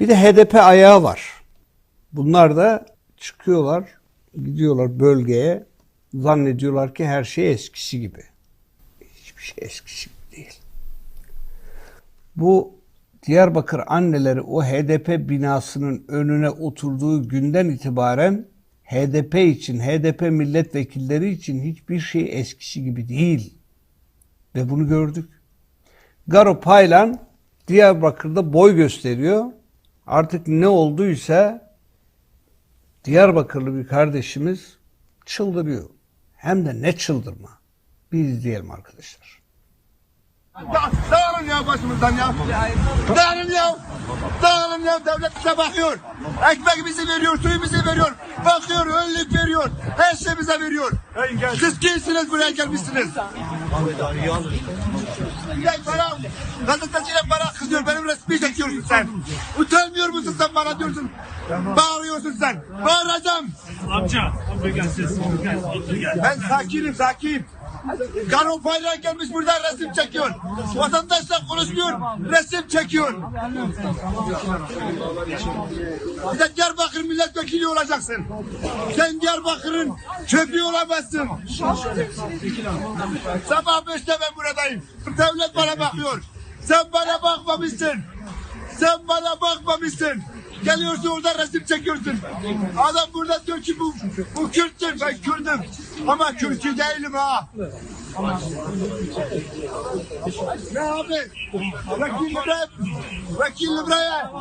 Bir de HDP ayağı var. Bunlar da çıkıyorlar, gidiyorlar bölgeye. Zannediyorlar ki her şey eskisi gibi. Hiçbir şey eskisi gibi değil. Bu Diyarbakır anneleri o HDP binasının önüne oturduğu günden itibaren HDP için, HDP milletvekilleri için hiçbir şey eskisi gibi değil. Ve bunu gördük. Garo Paylan Diyarbakır'da boy gösteriyor. Artık ne olduysa Diyarbakırlı bir kardeşimiz çıldırıyor. Hem de ne çıldırma. Bir izleyelim arkadaşlar. Dağılın ya başımızdan ya. Dağılın ya. Dağılın ya. Devlet bize bakıyor. Ekmek bizi veriyor, suyu bizi veriyor. Bakıyor, önlük veriyor. Her şey bize veriyor. Siz kimsiniz buraya gelmişsiniz? Bana, gazeteciyle bana kızıyor, benim resmi çekiyorsun sen. Utanmıyor musun sen bana diyorsun? Bağırıyorsun sen. Bağıracağım. Amca, gel ses. Gel, gel. Ben sakinim, sakin. Garo bayrağı gelmiş burada resim çekiyor. Vatandaşla konuşmuyor, resim çekiyor. Bir de Diyarbakır milletvekili olacaksın. Sen Diyarbakır'ın çöplüğü olamazsın. Sabah beşte ben buradayım. Devlet bana bakıyor. Sen bana bakmamışsın. Sen bana bakmamışsın. Geliyorsun orada resim çekiyorsun. Adam burada diyor ki bu, bu Kürttür. Ben Kürt'üm. Ama Kürt'ü değilim ha. Ne abi? Vekil buraya, vekil buraya.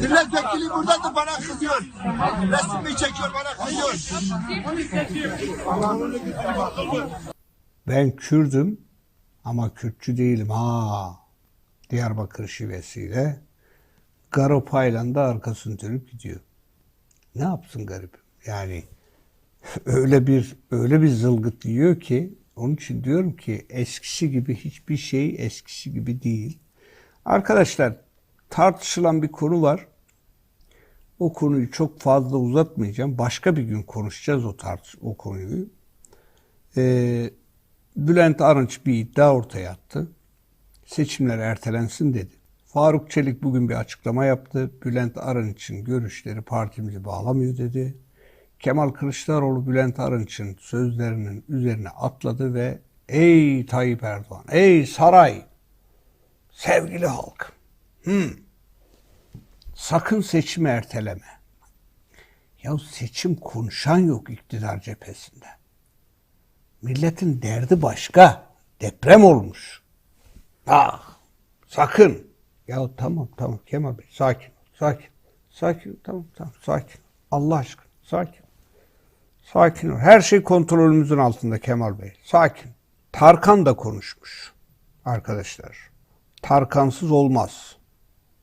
Milletvekili buradadır bana kızıyor. Resmi çekiyor bana kızıyor. Ben Kürdüm ama Kürtçü değilim ha. Diyarbakır şivesiyle. Garo Paylan da arkasını dönüp gidiyor. Ne yapsın garip? Yani öyle bir öyle bir zılgıt yiyor ki onun için diyorum ki eskisi gibi hiçbir şey eskisi gibi değil. Arkadaşlar tartışılan bir konu var. O konuyu çok fazla uzatmayacağım. Başka bir gün konuşacağız o tartış o konuyu. Ee, Bülent Arınç bir iddia ortaya attı. Seçimler ertelensin dedi. Faruk Çelik bugün bir açıklama yaptı. Bülent Arınç'ın görüşleri partimizi bağlamıyor dedi. Kemal Kılıçdaroğlu Bülent Arınç'ın sözlerinin üzerine atladı ve ey Tayyip Erdoğan, ey saray, sevgili halk, hmm, sakın seçimi erteleme. Ya seçim konuşan yok iktidar cephesinde. Milletin derdi başka. Deprem olmuş. Ah, sakın. Ya tamam tamam Kemal Bey sakin sakin. Sakin tamam tamam sakin. Allah aşkına sakin. Sakin ol. Her şey kontrolümüzün altında Kemal Bey. Sakin. Tarkan da konuşmuş arkadaşlar. Tarkansız olmaz.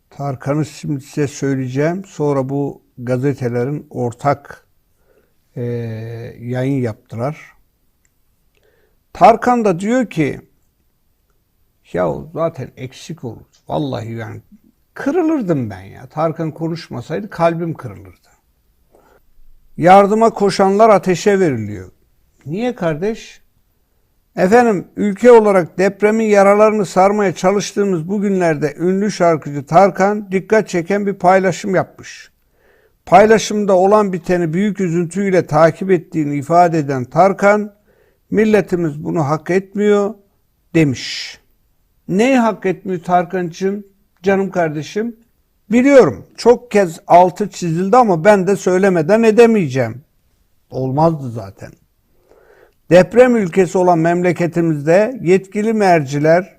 Tarkan'ı şimdi size söyleyeceğim. Sonra bu gazetelerin ortak eee, yayın yaptılar. Tarkan da diyor ki ya zaten eksik olur. Vallahi yani kırılırdım ben ya. Tarkan konuşmasaydı kalbim kırılırdı. Yardıma koşanlar ateşe veriliyor. Niye kardeş? Efendim ülke olarak depremin yaralarını sarmaya çalıştığımız bu günlerde ünlü şarkıcı Tarkan dikkat çeken bir paylaşım yapmış. Paylaşımda olan biteni büyük üzüntüyle takip ettiğini ifade eden Tarkan, milletimiz bunu hak etmiyor demiş. Neyi hak etmiyor Tarkan'cığım, canım kardeşim? Biliyorum çok kez altı çizildi ama ben de söylemeden edemeyeceğim. Olmazdı zaten. Deprem ülkesi olan memleketimizde yetkili merciler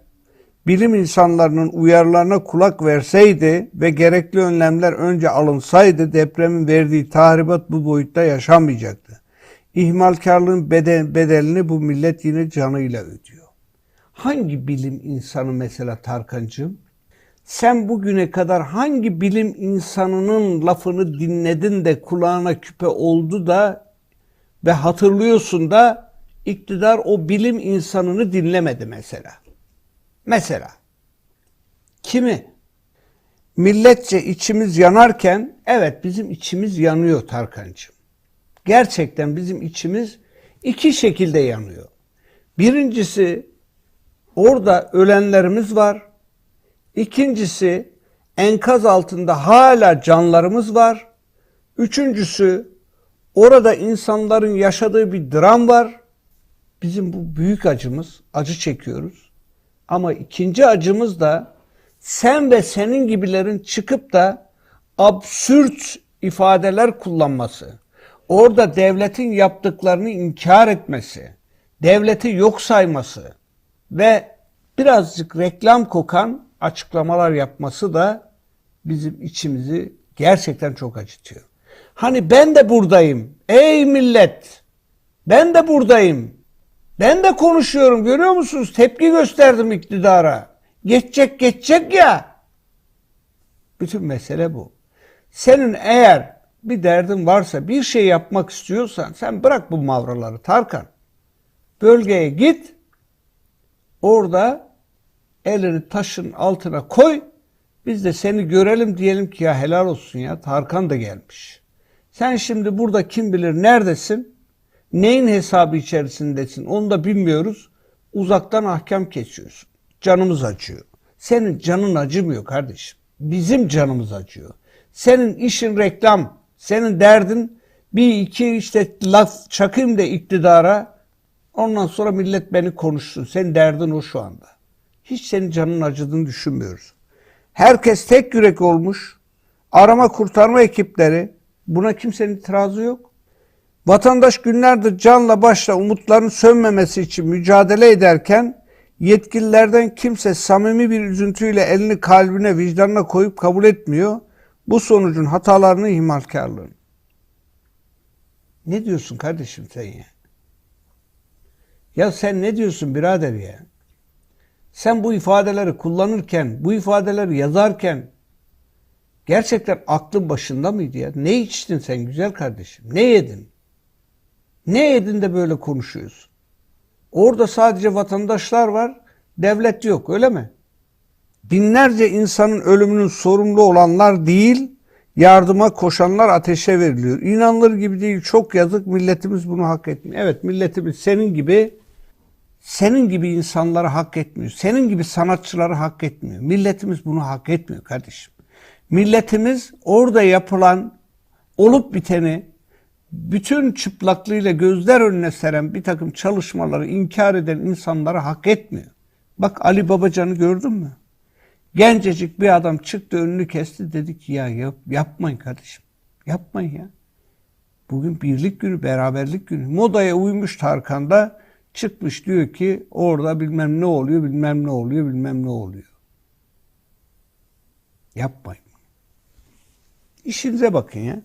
bilim insanlarının uyarılarına kulak verseydi ve gerekli önlemler önce alınsaydı depremin verdiği tahribat bu boyutta yaşanmayacaktı. İhmalkarlığın bede- bedelini bu millet yine canıyla ödüyor. Hangi bilim insanı mesela Tarkancığım? Sen bugüne kadar hangi bilim insanının lafını dinledin de kulağına küpe oldu da ve hatırlıyorsun da iktidar o bilim insanını dinlemedi mesela. Mesela. Kimi? Milletçe içimiz yanarken evet bizim içimiz yanıyor Tarkancığım. Gerçekten bizim içimiz iki şekilde yanıyor. Birincisi orada ölenlerimiz var. İkincisi enkaz altında hala canlarımız var. Üçüncüsü orada insanların yaşadığı bir dram var. Bizim bu büyük acımız, acı çekiyoruz. Ama ikinci acımız da sen ve senin gibilerin çıkıp da absürt ifadeler kullanması. Orada devletin yaptıklarını inkar etmesi, devleti yok sayması ve birazcık reklam kokan açıklamalar yapması da bizim içimizi gerçekten çok acıtıyor. Hani ben de buradayım. Ey millet! Ben de buradayım. Ben de konuşuyorum görüyor musunuz? Tepki gösterdim iktidara. Geçecek geçecek ya. Bütün mesele bu. Senin eğer bir derdin varsa, bir şey yapmak istiyorsan sen bırak bu mavraları Tarkan. Bölgeye git. Orada elini taşın altına koy. Biz de seni görelim diyelim ki ya helal olsun ya Tarkan da gelmiş. Sen şimdi burada kim bilir neredesin? Neyin hesabı içerisindesin onu da bilmiyoruz. Uzaktan ahkam kesiyorsun. Canımız acıyor. Senin canın acımıyor kardeşim. Bizim canımız acıyor. Senin işin reklam. Senin derdin bir iki işte laf çakayım da iktidara. Ondan sonra millet beni konuşsun. Senin derdin o şu anda. Hiç senin canın acıdığını düşünmüyoruz. Herkes tek yürek olmuş. Arama kurtarma ekipleri. Buna kimsenin itirazı yok. Vatandaş günlerdir canla başla umutların sönmemesi için mücadele ederken yetkililerden kimse samimi bir üzüntüyle elini kalbine, vicdanına koyup kabul etmiyor. Bu sonucun hatalarını, ihmalkarlığını. Ne diyorsun kardeşim sen ya? Ya sen ne diyorsun birader ya? Sen bu ifadeleri kullanırken, bu ifadeleri yazarken gerçekten aklın başında mıydı ya? Ne içtin sen güzel kardeşim? Ne yedin? Ne yedin de böyle konuşuyorsun? Orada sadece vatandaşlar var, devlet yok öyle mi? Binlerce insanın ölümünün sorumlu olanlar değil, yardıma koşanlar ateşe veriliyor. İnanılır gibi değil, çok yazık milletimiz bunu hak etmiyor. Evet milletimiz senin gibi senin gibi insanları hak etmiyor. Senin gibi sanatçıları hak etmiyor. Milletimiz bunu hak etmiyor kardeşim. Milletimiz orada yapılan olup biteni bütün çıplaklığıyla gözler önüne seren bir takım çalışmaları inkar eden insanları hak etmiyor. Bak Ali Babacan'ı gördün mü? Gencecik bir adam çıktı önünü kesti dedi ki ya yap, yapmayın kardeşim. Yapmayın ya. Bugün birlik günü, beraberlik günü. Modaya uymuş Tarkan da çıkmış diyor ki orada bilmem ne oluyor, bilmem ne oluyor, bilmem ne oluyor. Yapmayın. İşinize bakın ya.